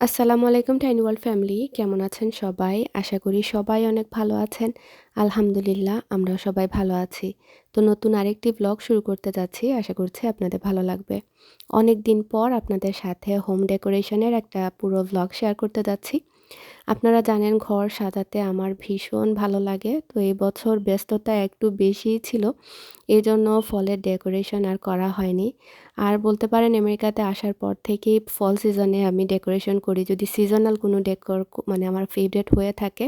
আসসালামু আলাইকুম tiny world family কেমন আছেন সবাই? আশা করি সবাই অনেক ভালো আছেন। আলহামদুলিল্লাহ, আমরাও সবাই ভালো আছি। তো নতুন আরেকটি ব্লগ শুরু করতে যাচ্ছি, আশা করছি আপনাদের ভালো লাগবে। অনেক দিন পর আপনাদের সাথে হোম ডেকোরেশনের একটা পুরো ব্লগ শেয়ার করতে যাচ্ছি। আপনারা জানেন ঘর সাজাতে আমার ভীষণ ভালো লাগে। তো এই বছর ব্যস্ততা একটু বেশিই ছিল এই জন্য ফলের ডেকোরেশন আর করা হয়নি। আর বলতে পারেন আমেরিকাতে আসার পর থেকেই ফল সিজনে আমি ডেকোরেশন করি। যদি সিজনাল কোনো ডেকোর মানে আমার ফেভারেট হয়ে থাকে,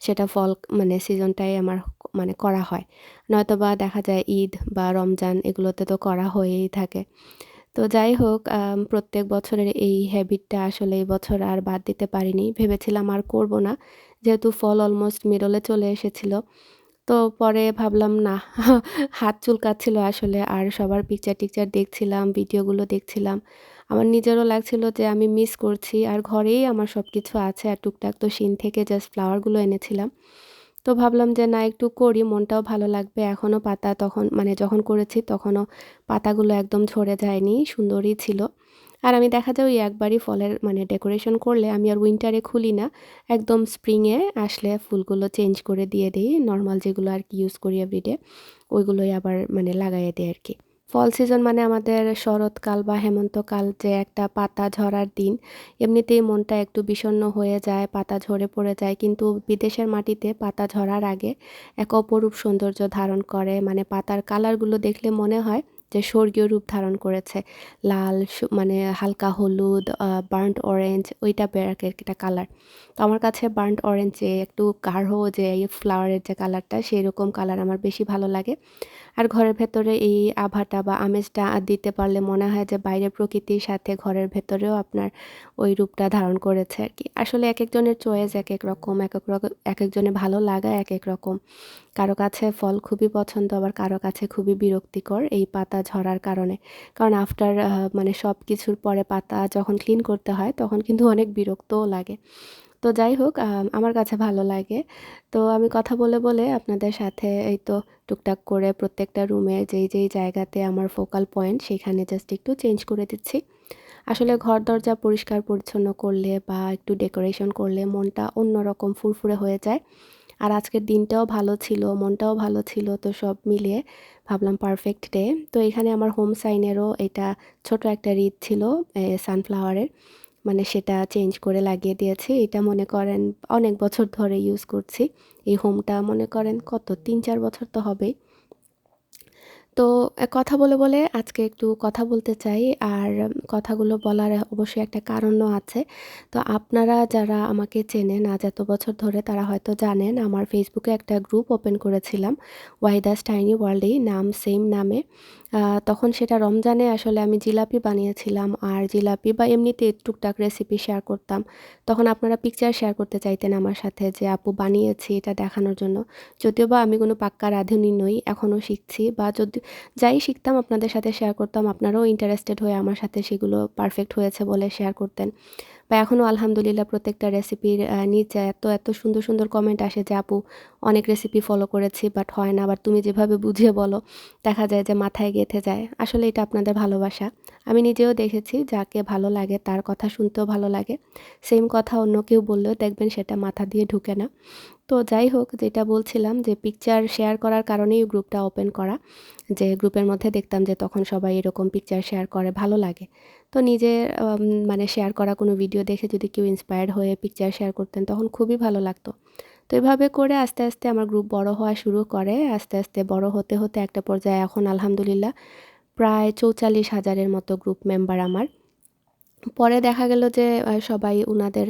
সেটা ফল মানে সিজনটাই আমার মানে করা হয়। নয়তো বা দেখা যায় ঈদ বা রমজান এগুলোতে তো করা হয়েই থাকে। তো যাই হোক প্রত্যেক বছরের এই হ্যাবিটটা আসলে এই বছর আর বাদ দিতে পারিনি। ভেবেছিলাম আর করব না, যেহেতু ফল অলমোস্ট মিডলে চলে এসেছিল। তো পরে ভাবলাম, না, হাত চুলকাচ্ছিল আসলে। আর সবার পিকচার টিকচার দেখছিলাম, ভিডিওগুলো দেখছিলাম। আমার নিজেরও লাগছিল যে আমি মিস করছি, আর ঘরেই আমার সব কিছু আছে আর টুকটাক তো সিন থেকে জাস্ট ফ্লাওয়ারগুলো এনেছিলাম। তো ভাবলাম যে, না, একটু করি, মনটাও ভালো লাগবে। এখনও পাতা তখন মানে যখন করেছি তখনও পাতাগুলো একদম ঝরে যায়নি, সুন্দরই ছিল। আর আমি দেখা যায় ওই একবারই ফলের মানে ডেকোরেশন করলে আমি আর উইন্টারে খুলি না, একদম স্প্রিংয়ে আসলে ফুলগুলো চেঞ্জ করে দিয়ে দিই, নর্মাল যেগুলো আর কি ইউজ করি এভরিডে ওইগুলোই আবার মানে লাগাইয়ে দিই আর কি। ফল সিজন মানে আমাদের শরৎকাল বা হেমন্তকাল যে একটা পাতা ঝরার দিন। এমনিতেই মনটা একটু বিষণ্ণ হয়ে যায়, পাতা ঝরে পড়ে যায়, কিন্তু বিদেশের মাটিতে পাতা ঝরার আগে এক অপরূপ সৌন্দর্য ধারণ করে। মানে পাতার কালারগুলো দেখলে মনে হয় যে স্বর্গীয় রূপ ধারণ করেছে। লাল মানে হালকা হলুদ বার্ন্ট অরেঞ্জ ওই টাইপের একটা কালার। তো আমার কাছে বার্ন্ট অরেঞ্জ যে একটু গাঢ় যে এই ফ্লাওয়ারের যে কালারটা সেই রকম কালার আমার বেশি ভালো লাগে। আর ঘরের ভেতরে এই আভাটা বা আমেজটা দিতে পারলে মনে হয় যে বাইরের প্রকৃতির সাথে ঘরের ভেতরেও আপনার ওই রূপটা ধারণ করেছে আর কি। আসলে এক একজনের চয়েস এক এক রকম এক এক রকম এক একজনের ভালো লাগা এক এক রকম। কারও কাছে ফল খুবই পছন্দ, আবার কারও কাছে খুবই বিরক্তিকর এই পাতা ঝরার কারণে। কারণ আফটার মানে সব কিছুর পরে পাতা যখন ক্লিন করতে হয়, তখন কিন্তু অনেক বিরক্তও লাগে। তো যাই হোক আমার কাছে ভালো লাগে। তো আমি কথা বলে বলে আপনাদের সাথে এই তো টুকটাক করে প্রত্যেকটা রুমে যেই যেই জায়গাতে আমার ফোকাল পয়েন্ট সেখানে জাস্ট একটু চেঞ্জ করে দিচ্ছি। আসলে ঘর দরজা পরিষ্কার পরিচ্ছন্ন করলে বা একটু ডেকোরেশন করলে মনটা অন্যরকম ফুরফুরে হয়ে যায়। আর আজকের দিনটাও ভালো ছিল, মনটাও ভালো ছিল, তো সব মিলিয়ে ভাবলাম পারফেক্ট ডে তো এখানে আমার হোম সাইনেরও এটা ছোট একটা রিদ ছিল সানফ্লাওয়ারের মানে সেটা চেঞ্জ করে লাগিয়ে দিয়েছি। এটা মনে করেন অনেক বছর ধরে ইউজ করছি। এই হোমটা মনে করেন কত? তিন, চার বছর তো হবেই। তো কথা বলে বলে আজকে একটু কথা বলতে চাই। আর কথাগুলো বলার অবশ্যই একটা কারণও আছে। তো আপনারা যারা আমাকে চেনেন, আজ এত বছর ধরে তারা হয়তো জানেন, আমার ফেসবুকে একটা গ্রুপ ওপেন করেছিলাম ওয়াইদাস টাইনি ওয়ার্ল্ডেই নাম সেম নামে। তখন সেটা রমজানে আসলে আমি জিলাপি বানিয়েছিলাম আর জিলাপি বা এমনিতে টুকটাক রেসিপি শেয়ার করতাম। তখন আপনারা পিকচার শেয়ার করতে চাইতেন আমার সাথে যে, আপু, বানিয়েছি এটা দেখানোর জন্য। যদিও বা আমি কোনো পাক্কা রাঁধুনি নই, এখনও শিখছি বা যদি যাই শিখতাম আপনাদের সাথে শেয়ার করতাম, আপনারাও ইন্টারেস্টেড হয়ে আমার সাথে সেগুলো পারফেক্ট হয়েছে বলে শেয়ার করতেন। বা এখনও আলহামদুলিল্লাহ প্রত্যেকটা রেসিপির নিচে এত এত সুন্দর সুন্দর কমেন্ট আসে যে, আপু, অনেক রেসিপি ফলো করেছি বাট হয় না। আবার তুমি যেভাবে বুঝিয়ে বলো, দেখা যায় যে মাথায় গেঁথে যায়। আসলে এটা আপনাদের ভালোবাসা। আমি নিজেও দেখেছি, যাকে ভালো লাগে তার কথা শুনতেও ভালো লাগে। সেম কথা অন্য কেউ বললেও দেখবেন সেটা মাথা দিয়ে ঢুকে না। তো যাই হোক, যেটা বলছিলাম যে পিকচার শেয়ার করার কারণেই গ্রুপটা ওপেন করা। যে গ্রুপের মধ্যে দেখতাম যে তখন সবাই এরকম পিকচার শেয়ার করে, ভালো লাগে। তো নিজে মানে শেয়ার করা কোনো ভিডিও দেখে যদি কেউ ইন্সপায়ার্ড হয়ে পিকচার শেয়ার করতেন তখন খুবই ভালো লাগতো। তো এভাবে করে আস্তে আস্তে আমার গ্রুপ বড় হওয়া শুরু করে। আস্তে আস্তে বড় হতে হতে একটা পর্যায়ে এখন আলহামদুলিল্লাহ প্রায় চৌচল্লিশ হাজারের মতো গ্রুপ মেম্বার আমার। পরে দেখা গেল যে সবাই ওনাদের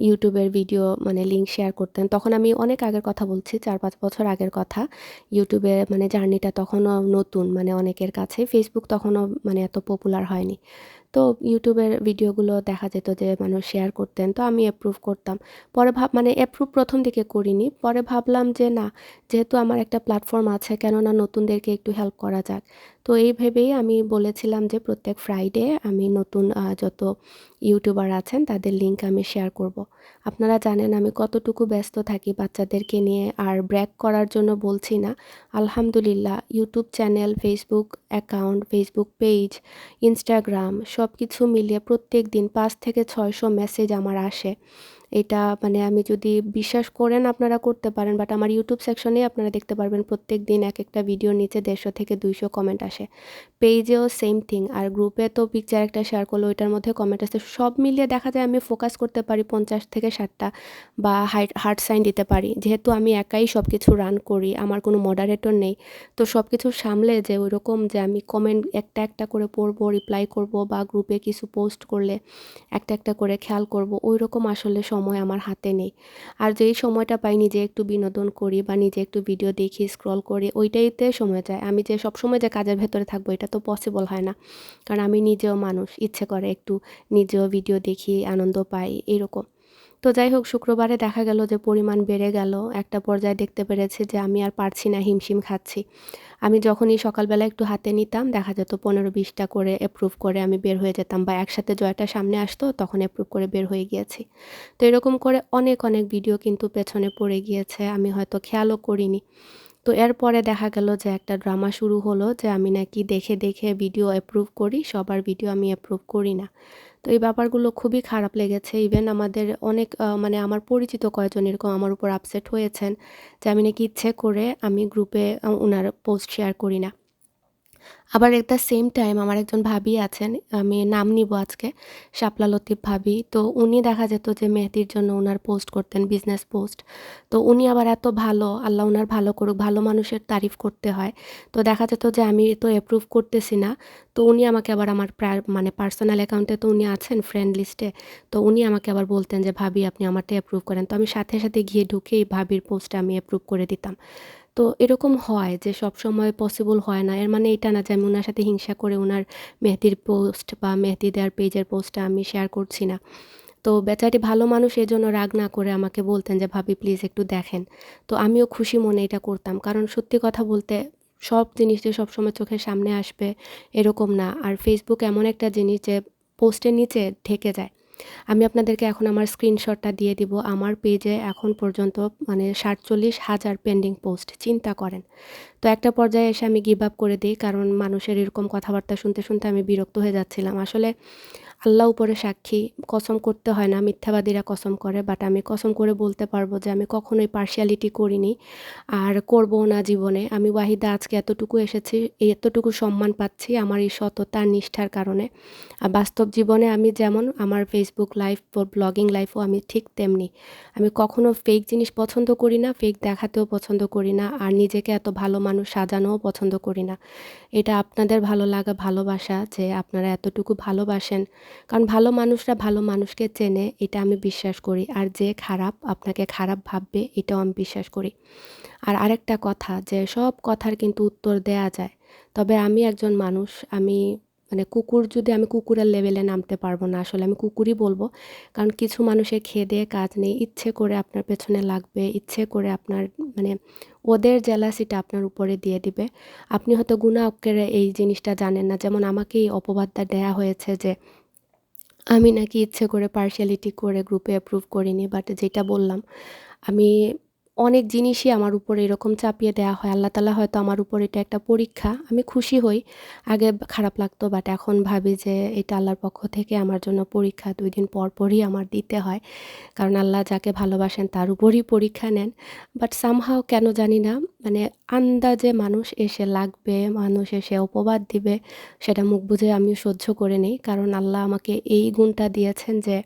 ইউটিউবের ভিডিও মানে লিঙ্ক শেয়ার করতেন। তখন আমি অনেক আগের কথা বলছি, চার পাঁচ বছর আগের কথা। ইউটিউবে মানে জার্নিটা তখনও নতুন মানে অনেকের কাছে। ফেসবুক তখনও মানে এত পপুলার হয়নি। তো ইউটিউবের ভিডিওগুলো দেখা যেত যে, মানুষ শেয়ার করতেন। তো আমি অ্যাপ্রুভ করতাম। পরে ভাব মানে অ্যাপ্রুভ প্রথম দিকে করিনি। পরে ভাবলাম যে, না, যেহেতু আমার একটা প্ল্যাটফর্ম আছে, কেননা নতুনদেরকে একটু হেল্প করা যাক। তো এই ভেবেই আমি বলেছিলাম যে প্রত্যেক ফ্রাইডে আমি নতুন যত ইউটিউবার আছেন তাদের লিঙ্ক আমি শেয়ার করব। আপনারা জানেন আমি কতটুকু ব্যস্ত থাকি বাচ্চাদেরকে নিয়ে আর ব্র্যাক করার জন্য বলছি না আলহামদুলিল্লাহ YouTube channel Facebook account Facebook page Instagram সব কিছু মিলিয়ে প্রত্যেক দিন পাঁচ থেকে ছয়শো মেসেজ আমার আসে এটা মানে আমি যদি বিশ্বাস করেন আপনারা করতে পারেন বাট আমার ইউটিউব সেকশনে আপনারা দেখতে পারবেন প্রত্যেক দিন এক একটা ভিডিওর নিচে দেড়শো থেকে দুইশো কমেন্ট আসে। পেজেও সেম থিং আর গ্রুপে তো পিকচার একটা শেয়ার করল, ওইটার মধ্যে কমেন্ট আসে। সব মিলিয়ে দেখা যায় আমি ফোকাস করতে পারি পঞ্চাশ থেকে ষাটটা বা হার্ট সাইন দিতে পারি। যেহেতু আমি একাই সব কিছু রান করি, আমার কোনো মডারেটর নেই, তো সব কিছু সামলে যে ওই রকম যে আমি কমেন্ট একটা একটা করে পড়ব রিপ্লাই করব বা গ্রুপে কিছু পোস্ট করলে একটা একটা করে খেয়াল করব ওই রকম আসলে সময় আমার হাতে নেই। আর যেই সময়টা পাই নিজে একটু বিনোদন করি বা নিজে একটু ভিডিও দেখি স্ক্রল করি, ওইটাইতে সময় যায়। আমি যে সবসময় যে কাজের ভেতরে থাকব, এটা তো পসিবল হয় না। কারণ আমি নিজেও মানুষ, ইচ্ছে করে একটু নিজেও ভিডিও দেখি, আনন্দ পাই, এরকম। তো যাই হোক, শুক্রবারে দেখা গেল যে পরিমাণ বেড়ে গেল। একটা পর্যায়ে দেখতে পেরেছি যে আমি আর পারছি না, হিমশিম খাচ্ছি। আমি যখনই সকালবেলা একটু হাতে নিতাম, দেখা যেত পনেরো বিশটা করে অ্যাপ্রুভ করে আমি বের হয়ে যেতাম বা একসাথে জয়টা সামনে আসতো, তখন অ্যাপ্রুভ করে বের হয়ে গিয়েছি। তো এরকম করে অনেক অনেক ভিডিও কিন্তু পেছনে পড়ে গিয়েছে, আমি হয়তো খেয়ালও করিনি। তো এরপরে দেখা গেল যে একটা ড্রামা শুরু হলো যে আমি নাকি দেখে দেখে ভিডিও অ্যাপ্রুভ করি, সবার ভিডিও আমি অ্যাপ্রুভ করি না। তো এই ব্যাপারগুলো খুবই খারাপ লেগেছে। ইভেন আমাদের অনেক মানে আমার পরিচিত কয়েকজন এরকম আমার উপর আপসেট হয়েছেন যে আমি নাকি ইচ্ছে করে আমি গ্রুপে ওনার পোস্ট শেয়ার করি না। আবার দ্য সেম টাইম আমার একজন ভাবি আছেন, আমি নাম নিব আজকে, শাপলা লতিফ ভাবি। তো উনি দেখা যেত যে মেহেদির জন্য ওনার পোস্ট করতেন বিজনেস পোস্ট তো উনি আবার এত ভালো, আল্লাহ ওনার ভালো করুক, ভালো মানুষের তারিফ করতে হয়। তো দেখা যেত যে আমি তো অ্যাপ্রুভ করতেছি না। তো উনি আমাকে আবার আমার মানে পার্সোনাল অ্যাকাউন্টে তো উনি আছেন ফ্রেন্ড লিস্টে তো উনি আমাকে আবার বলতেন যে, ভাবি আপনি আমারটা অ্যাপ্রুভ করেন। তো আমি সাথে সাথে গিয়ে ঢুকেই ভাবির পোস্টটা আমি অ্যাপ্রুভ করে দিতাম। তো এরকম হয় যে সব সময় পসিবল হয় না। এর মানে এটা না যে আমি ওনার সাথে হিংসা করে ওনার মেহেদির পোস্ট বা মেহেদি দেওয়ার পেজের পোস্টটা আমি শেয়ার করছি না। তো বেচারি ভালো মানুষ এই জন্য রাগ না করে আমাকে বলতেন যে, ভাবি প্লিজ একটু দেখেন। তো আমিও খুশি মনে এটা করতাম। কারণ সত্যি কথা বলতে সব জিনিস যে সবসময় চোখের সামনে আসবে এরকম না। আর ফেসবুক এমন একটা জিনিস যে পোস্টের নিচে ঢেকে যায়। আমি আপনাদেরকে এখন আমার স্ক্রিনশটটা দিয়ে দিব। আমার পেজে এখন পর্যন্ত মানে সাতচল্লিশ হাজার পেন্ডিং পোস্ট চিন্তা করেন। তো একটা পর্যায়ে এসে আমি গিভ আপ করে দিই, কারণ মানুষের এরকম কথাবার্তা শুনতে শুনতে আমি বিরক্ত হয়ে যাচ্ছিলাম। আসলে আল্লাহ উপরে সাক্ষী, কসম করতে হয় না, মিথ্যাবাদীরা কসম করে বাট আমি কসম করে বলতে পারব যে আমি কখনোই পার্শিয়ালিটি করিনি আর করব না জীবনে। আমি ওয়াহিদা আজকে এতটুকু এসেছি, এতটুকু সম্মান পাচ্ছি আমার এই সততার নিষ্ঠার কারণে। আর বাস্তব জীবনে আমি যেমন, আমার ফেসবুক লাইফ ব্লগিং লাইফও আমি ঠিক তেমনি। আমি কখনো ফেক জিনিস পছন্দ করি না ফেক দেখাতেও পছন্দ করি না, আর নিজেকে এত ভালো মানুষ সাজানোও পছন্দ করি না। এটা আপনাদের ভালো লাগা, ভালোবাসা যে আপনারা এতটুকু ভালোবাসেন। কারণ ভালো মানুষরা ভালো মানুষকে চেনে, এটা আমি বিশ্বাস করি। আর যে খারাপ আপনাকে খারাপ ভাববে, এটাও আমি বিশ্বাস করি। আর আরেকটা কথা, যে সব কথার কিন্তু উত্তর দেয়া যায়। তবে আমি একজন মানুষ, আমি মানে কুকুর যদি আমি কুকুরের লেভেলে নামতে পারব না, আসলে আমি কুকুরই বলব। কারণ কিছু মানুষের খেয়ে দিয়ে কাজ নেই, ইচ্ছে করে আপনার পেছনে লাগবে, ইচ্ছে করে আপনার মানে ওদের জেলাসিটা আপনার উপরে দিয়ে দিবে। আপনি হয়তো গুণা অক্ষরে এই জিনিসটা জানেন না, যেমন আমাকেই অপবাদটা দেয়া হয়েছে যে আমি নাকি ইচ্ছে করে পার্শিয়ালিটি করে গ্রুপে অ্যাপ্রুভ করিনি বাট যেটা বললাম আমি অনেক জিনিসই আমার উপর এরকম চাপিয়ে দেওয়া হয়। আল্লাহ তালা হয়তো আমার উপর এটা একটা পরীক্ষা। আমি খুশি হই। আগে খারাপ লাগতো বাট এখন ভাবি যে এটা আল্লাহর পক্ষ থেকে আমার জন্য পরীক্ষা। দুই দিন পর পরই আমার দিতে হয়। কারণ আল্লাহ যাকে ভালোবাসেন তার উপরই পরীক্ষা নেন। বাট সামহাও কেন জানি না মানে আন্দাজে মানুষ এসে লাগবে, মানুষ এসে অপবাদ দিবে, সেটা মুখ বুঝে আমি সহ্য করে নিই। কারণ আল্লাহ আমাকে এই গুণটা দিয়েছেন যে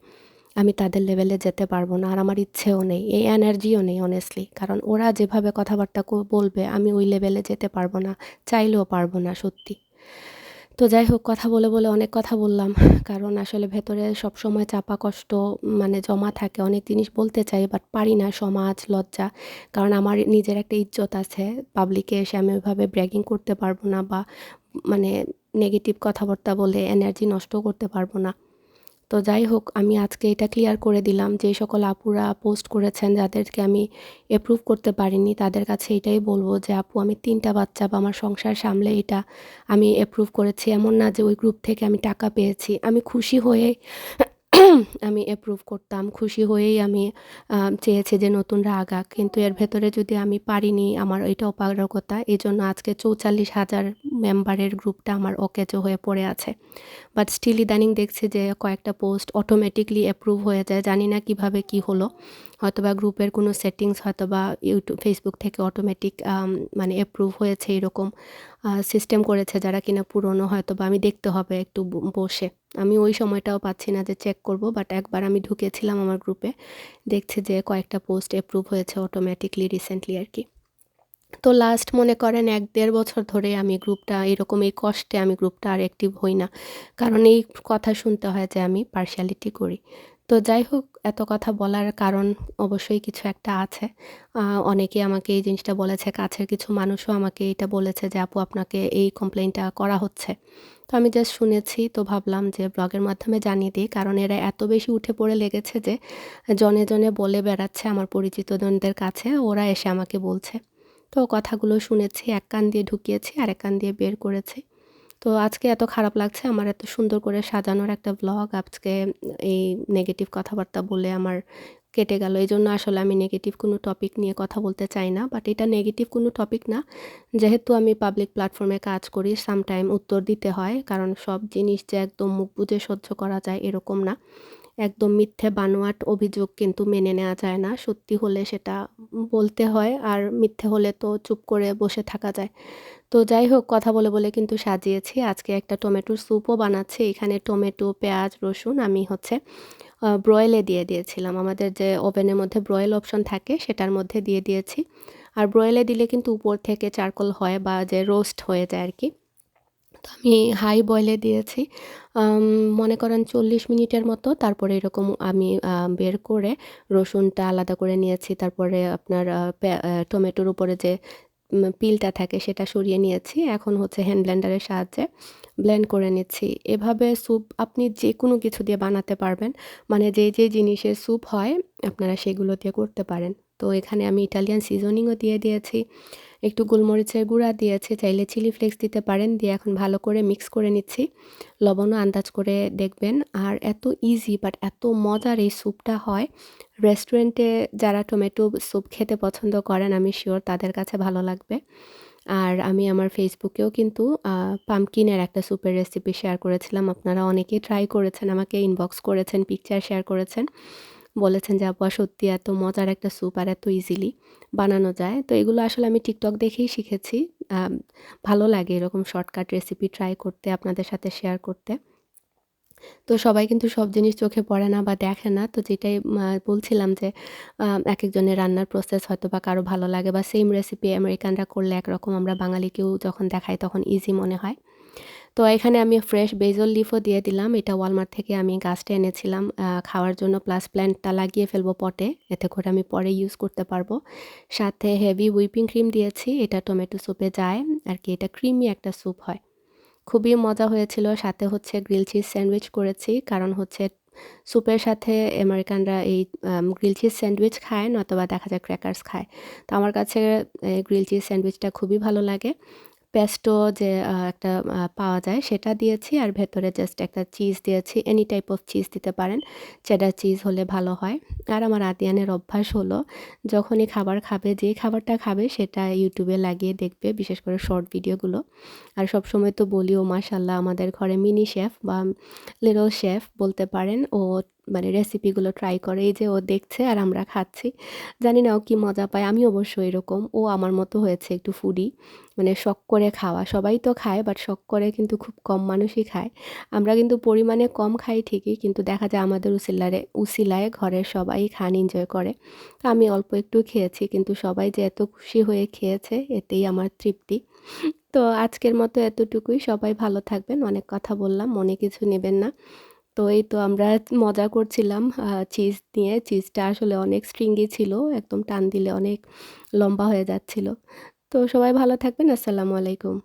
আমি তাদের লেভেলে যেতে পারব না। আর আমার ইচ্ছেও নেই, এই এনার্জিও নেই অনেস্টলি কারণ ওরা যেভাবে কথাবার্তা বলবে, আমি ওই লেভেলে যেতে পারব না, চাইলেও পারব না, সত্যি। তো যাই হোক, কথা বলে বলে অনেক কথা বললাম, কারণ আসলে ভেতরে সব সময় চাপা কষ্ট মানে জমা থাকে। অনেক জিনিস বলতে চাই বাট পারি না, সমাজ, লজ্জা। কারণ আমার নিজের একটা ইজ্জত আছে পাবলিকে এসে আমি ওইভাবে ব্র্যাগিং করতে পারব না বা মানে নেগেটিভ কথাবার্তা বলে এনার্জি নষ্ট করতে পারব না। তো যাই হোক, আমি আজকে এটা ক্লিয়ার করে দিলাম যে সকল আপুরা পোস্ট করেছেন যাদেরকে আমি অ্যাপ্রুভ করতে পারিনি, তাদের কাছে এটাই বলব যে, আপু, আমি তিনটা বাচ্চা বা আমার সংসার সামলে এটা আমি অ্যাপ্রুভ করেছি। এমন না যে ওই গ্রুপ থেকে আমি টাকা পেয়েছি। আমি খুশি হয়ে আমি অ্যাপ্রুভ করতাম, খুশি হয়েই আমি চেয়েছি যে নতুন রাগ আঁক। কিন্তু এর ভেতরে যদি আমি পারিনি আমার এটা অপারগতা এই জন্য আজকে চৌচাল্লিশ হাজার মেম্বারের গ্রুপটা আমার অকেজো হয়ে পড়ে আছে। বাট স্টিল ইদানিং দেখছি যে কয়েকটা পোস্ট অটোমেটিকলি অ্যাপ্রুভ হয়ে যায়, জানি না কীভাবে কি হলো। হয়তোবা গ্রুপের কোনো সেটিংস হয়তোবা ইউটিউব ফেসবুক থেকে অটোমেটিক মানে অ্যাপ্রুভ হয়েছে এরকম সিস্টেম করেছে যারা কিনা পুরনো হয়তো বা আমি দেখতে হবে একটু বসে। আমি ওই সময়টাও পাচ্ছি না যে চেক করব বাট একবার আমি ঢুকেছিলাম আমার গ্রুপে, দেখছি যে কয়েকটা পোস্ট অ্যাপ্রুভ হয়েছে অটোমেটিকলি রিসেন্টলি আর কি। তো লাস্ট মনে করেন এক দেড় বছর ধরে আমি গ্রুপটা, এরকম এই কষ্টে আমি গ্রুপটা আর অ্যাক্টিভ হই না। কারণ এই কথা শুনতে হয় যে আমি পার্শিয়ালিটি করি। তো যাই হোক, এত কথা বলার কারণ অবশ্যই কিছু একটা আছে। অনেকে আমাকে এই জিনিসটা বলেছে, কাছের কিছু মানুষও আমাকে এটা বলেছে যে, আপু, আপনাকে এই কমপ্লেনটা করা হচ্ছে। তো আমি জাস্ট শুনেছি, তো ভাবলাম যে, ব্লগের মাধ্যমে জানিয়ে দিই, কারণ এরা এত বেশি উঠে পড়ে লেগেছে যে, জনে জনে বলে বেড়াচ্ছে আমার পরিচিত জনদের কাছে, ওরা এসে আমাকে বলছে। তো কথাগুলো শুনেছি, এক কান দিয়ে ঢুকিয়েছি আর এক কান দিয়ে বের করেছি। তো আজকে এত খারাপ লাগছে আমার এত সুন্দর করে সাজানোর একটা ব্লগ আজকে এই নেগেটিভ কথাবার্তা বলে আমার কেটে গেল। এই জন্য আসলে আমি নেগেটিভ কোনো টপিক নিয়ে কথা বলতে চাই না বাট এটা নেগেটিভ কোনো টপিক না। যেহেতু আমি পাবলিক প্ল্যাটফর্মে কাজ করি সামটাইম উত্তর দিতে হয়, কারণ সব জিনিস যে একদম মুখ বুঝে সহ্য করা যায় এরকম না। একদম মিথ্যে বানোয়াট অভিযোগ কিন্তু মেনে নেওয়া যায় না। সত্যি হলে সেটা বলতে হয় আর মিথ্যে হলে তো চুপ করে বসে থাকা যায়। তো যাই হোক, কথা বলে বলে কিন্তু সাজিয়েছি। আজকে একটা টমেটোর স্যুপও বানাচ্ছি। এখানে টমেটো, পেঁয়াজ, রসুন আমি হচ্ছে ব্রয়েলে দিয়ে দিয়েছিলাম। আমাদের যে ওভেনের মধ্যে ব্রয়েল অপশন থাকে সেটার মধ্যে দিয়ে দিয়েছি। আর ব্রয়েলে দিলে কিন্তু উপর থেকে চারকোল হয় বা যে রোস্ট হয়ে যায় আর কি তো আমি হাই বয়েলে দিয়েছি। মনে করেন চল্লিশ মিনিটের মতো। তারপরে এরকম আমি বের করে রসুনটা আলাদা করে নিয়েছি। তারপরে আপনার টমেটোর উপরে যে পিলটা থাকে সেটা সরিয়ে নিয়েছি। এখন হচ্ছে হ্যান্ড ব্লেন্ডারের সাহায্যে ব্লেন্ড করে নিচ্ছি। এভাবে স্যুপ আপনি যে কোনো কিছু দিয়ে বানাতে পারবেন। মানে যে যে জিনিসের স্যুপ হয়, আপনারা সেগুলো দিয়ে করতে পারেন। তো এখানে আমি ইটালিয়ান সিজনিংও দিয়ে দিয়েছি। একটু গোলমরিচের গুঁড়া দিয়েছি, চাইলে চিলি ফ্লেক্স দিতে পারেন, দিয়ে এখন ভালো করে মিক্স করে নিচ্ছি। লবণও আন্দাজ করে দেখবেন। আর এত ইজি বাট এত মজার এই স্যুপটা হয়। রেস্টুরেন্টে যারা টমেটো স্যুপ খেতে পছন্দ করেন, আমি শিওর তাদের কাছে ভালো লাগবে। আর আমি আমার ফেসবুকেও কিন্তু পামকিনের একটা স্যুপের রেসিপি শেয়ার করেছিলাম। আপনারা অনেকেই ট্রাই করেছেন, আমাকে ইনবক্স করেছেন পিকচার শেয়ার করেছেন। বলেছেন যে আপা সত্যি এত মজার একটা স্যুপ আর এত ইজিলি বানানো যায়। তো এগুলো আসলে আমি টিকটক দেখেই শিখেছি। ভালো লাগে এরকম শর্টকাট রেসিপি ট্রাই করতে, আপনাদের সাথে শেয়ার করতে। তো সবাই কিন্তু সব জিনিস চোখে পড়ে না বা দেখে না। তো যেটাই বলছিলাম যে এক একজনের রান্নার প্রসেস হয়তো বা কারও ভালো লাগে বা সেম রেসিপি আমেরিকানরা করলে একরকম আমরা বাঙালিকেও যখন দেখাই তখন ইজি মনে হয়। তো এখানে আমি ফ্রেশ বেজল লিফও দিয়ে দিলাম। এটা ওয়ালমার্ট থেকে আমি গাছটা এনেছিলাম। খাওয়ার জন্য প্লাস প্ল্যান্টটা লাগিয়ে ফেলব পটে। এতে করে আমি পরে ইউজ করতে পারব। সাথে হেভি হুইপিং ক্রিম দিয়েছি। এটা টমেটো স্যুপে যায়। আর কি, এটা ক্রিমি একটা স্যুপ হয়। খুবই মজা হয়েছিল। সাথে হচ্ছে গ্রিল চিজ স্যান্ডউইচ করেছি। কারণ হচ্ছে স্যুপের সাথে আমেরিকানরা এই গ্রিল চিজ স্যান্ডউইচ খায় নতবা দেখা যায় ক্র্যাকার্স খায়। তো আমার কাছে গ্রিল চিজ স্যান্ডউইচটা খুবই ভালো লাগে। পেস্টো যে একটা পাওয়া যায় সেটা দিয়েছি আর ভেতরে জাস্ট একটা চিজ দিয়েছি। এনি টাইপ অফ চিজ দিতে পারেন। চেডার চিজ হলে ভালো হয়। আর আমার আদিয়ানের অভ্যাস হলো, যখনই খাবার খাবে যে খাবারটা খাবে সেটা ইউটিউবে লাগিয়ে দেখবে, বিশেষ করে শর্ট ভিডিওগুলো আর সব সময় তো বলি ও মাশাল্লাহ আমাদের ঘরে মিনি শেফ বা লিটল শেফ বলতে পারেন, ও মানে রেসিপিগুলো ট্রাই করে, এই যে ও দেখছে আর আমরা খাচ্ছি। জানি না ও কী মজা পায়, আমি অবশ্য এরকম। ও আমার মতো হয়েছে একটু ফুডি মানে শখ করে খাওয়া। সবাই তো খায় বাট শখ করে কিন্তু খুব কম মানুষই খায়। আমরা কিন্তু পরিমাণে কম খাই ঠিকই, কিন্তু দেখা যায় আমাদের উসিলারে, উসিলায় ঘরের সবাই খান এনজয় করে। আমি অল্প একটু খেয়েছি, কিন্তু সবাই যে এত খুশি হয়ে খেয়েছে, এতেই আমার তৃপ্তি। তো আজকের মতো এতটুকুই। সবাই ভালো থাকবেন। অনেক কথা বললাম, মনে কিছু নেবেন না। তো এই তো আমরা মজা করছিলাম চিজ নিয়ে। চিজটা আসলে অনেক স্ট্রিঙ্গি ছিল, একদম টান দিলে অনেক লম্বা হয়ে যাচ্ছিল। তো সবাই ভালো থাকবেন, আসসালামু আলাইকুম।